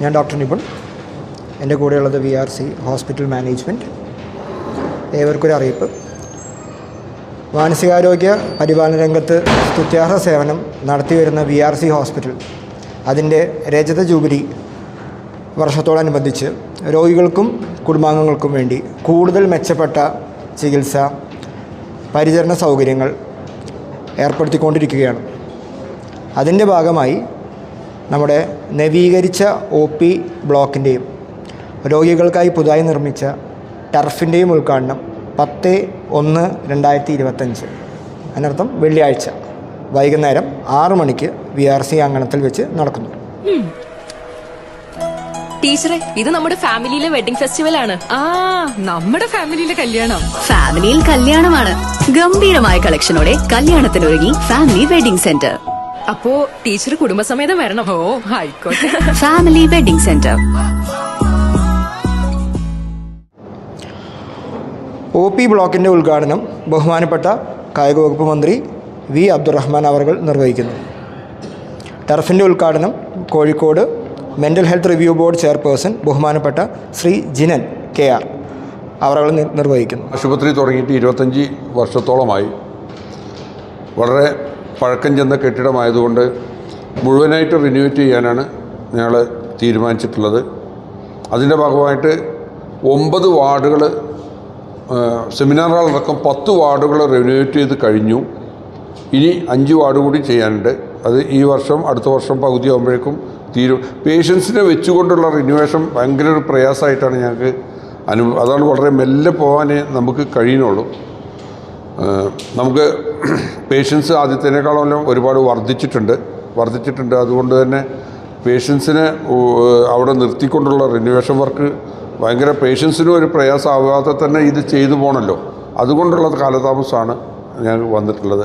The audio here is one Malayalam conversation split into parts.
ഞാൻ ഡോക്ടർ നിപുൺ. എന്റെ കൂടെയുള്ളത് V R C hospital management. ഏവർക്കൊരു അറിയിപ്പ്. മാനസികാരോഗ്യ പരിപാലന രംഗത്ത് സ്തുത്യാർഹ സേവനം നടത്തിവരുന്ന വി ആർ സി ഹോസ്പിറ്റൽ. അതിന്റെ രജത ജൂബിലി വർഷത്തോടനുബന്ധിച്ച് രോഗികൾക്കും കുടുംബാംഗങ്ങൾക്കും വേണ്ടി കൂടുതൽ മെച്ചപ്പെട്ട ചികിത്സ പരിചരണ സൗകര്യങ്ങൾ ഏർപ്പെടുത്തിക്കൊണ്ടിരിക്കുകയാണ്. അതിന്റെ ഭാഗമായി നമ്മുടെ നവീകരിച്ച ഒ പി ബ്ലോക്കിന്റെയും രോഗികൾക്കായി പുതുതായി നിർമ്മിച്ച ടർഫിന്റെയും ഉദ്ഘാടനം പത്ത് ഒന്ന് രണ്ടായിരത്തി ഇരുപത്തഞ്ച് അതിനർത്ഥം വെള്ളിയാഴ്ച. വൈകുന്നേരം ആറ് മണിക്ക് വി ആർ സി അങ്കണത്തിൽ വെച്ച് നടക്കുന്നു. ടീച്ചറെ ഇത് നമ്മുടെ ഫാമിലിയിലെ വെഡിങ് ഫെസ്റ്റിവൽ ആണ് ആ നമ്മുടെ ഫാമിലിയിലെ കല്യാണം. ഫാമിലിയിൽ കല്യാണമാണ്. ഗംഭീരമായ കളക്ഷനോടെ കല്യാണത്തിനൊരുങ്ങി ഫാമിലി വെഡിംഗ് സെന്റർ. അപ്പോ ടീച്ചർ കുടുംബസമേതം വരണം. ഓ ആയിക്കോട്ടെ. Family wedding centre O P ബ്ലോക്കിന്റെ ഉദ്ഘാടനം ബഹുമാനപ്പെട്ട കായിക വകുപ്പ് മന്ത്രി വി അബ്ദുറഹ്മാൻ അവർകൾ നിർവഹിക്കുന്നു. ടർഫിന്റെ ഉദ്ഘാടനം Kozhikode mental health review board chairperson ബഹുമാനപ്പെട്ട ശ്രീ ജിനൻ കെ ആർ അവർ നിർവഹിക്കുന്നു. ആശുപത്രി തുടങ്ങിയിട്ട് ഇരുപത്തഞ്ച് വർഷത്തോളമായി. വളരെ പഴക്കം ചെന്ന കെട്ടിടമായതുകൊണ്ട് മുഴുവനായിട്ട് റിന്യൂവേറ്റ് ചെയ്യാനാണ് ഞങ്ങൾ തീരുമാനിച്ചിട്ടുള്ളത്. അതിന്റെ ഭാഗമായിട്ട് ഒമ്പത് വാർഡുകൾ സെമിനാർ ഹാളടക്കം പത്ത് വാർഡുകൾ റിന്യൂവേറ്റ് ചെയ്ത് കഴിഞ്ഞു. ഇനി അഞ്ച് വാർഡ് കൂടി ചെയ്യാനുണ്ട്. അത് ഈ വർഷം അടുത്ത വർഷം പകുതി ആകുമ്പോഴേക്കും തീരും. പേഷ്യൻസിനെ വെച്ചുകൊണ്ടുള്ള റിന്യൂവേഷൻ ഭയങ്കര ഒരു പ്രയാസമായിട്ടാണ് ഞങ്ങൾക്ക് അനുഭവം. അതാണ് വളരെ മെല്ലെ പോകാനേ നമുക്ക് കഴിയുന്നുള്ളൂ. നമുക്ക് പേഷ്യൻസ് ആദ്യത്തേനേക്കാളും ഒരുപാട് വർദ്ധിച്ചിട്ടുണ്ട്. വർദ്ധിച്ചിട്ടുണ്ട്. അതുകൊണ്ട് തന്നെ പേഷ്യൻസിനെ അവിടെ നിർത്തിക്കൊണ്ടുള്ള റിന്യൂവേഷൻ വർക്ക് ഭയങ്കര പേഷ്യൻസിനും ഒരു പ്രയാസമാകാതെ തന്നെ ഇത് ചെയ്തു പോകണമല്ലോ അതുകൊണ്ടുള്ള കാലതാമസമാണ് ഞാൻ വന്നിട്ടുള്ളത്.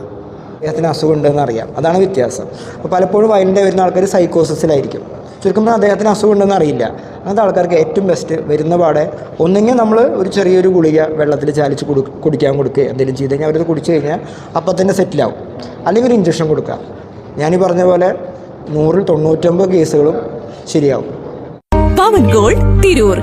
അദ്ദേഹത്തിന് അസുഖം ഉണ്ടെന്ന് അറിയാം. അതാണ് വ്യത്യാസം. അപ്പോൾ പലപ്പോഴും വയലിന്റെ വരുന്ന ആൾക്കാർ സൈക്കോസിസിലായിരിക്കും ചുരുക്കം പറഞ്ഞാൽ അദ്ദേഹത്തിന് അസുഖം ഉണ്ടെന്ന് അറിയില്ല. അങ്ങനത്തെ ആൾക്കാർക്ക് ഏറ്റവും ബെസ്റ്റ് വരുന്ന പാടെ ഒന്നെങ്കിൽ നമ്മൾ ഒരു ചെറിയൊരു ഗുളിക വെള്ളത്തിൽ ചാലിച്ച് കൊടു കുടിക്കാൻ കൊടുക്കുക എന്തെങ്കിലും ചെയ്ത് കഴിഞ്ഞാൽ അവരത് കുടിച്ചു കഴിഞ്ഞാൽ അപ്പം തന്നെ സെറ്റിലാവും അല്ലെങ്കിൽ ഒരു ഇഞ്ചക്ഷൻ കൊടുക്കുക. ഞാനീ പറഞ്ഞ പോലെ നൂറിൽ തൊണ്ണൂറ്റൊമ്പത് കേസുകളും ശരിയാവും. പവൻ ഗോൾഡ് തിരൂർ.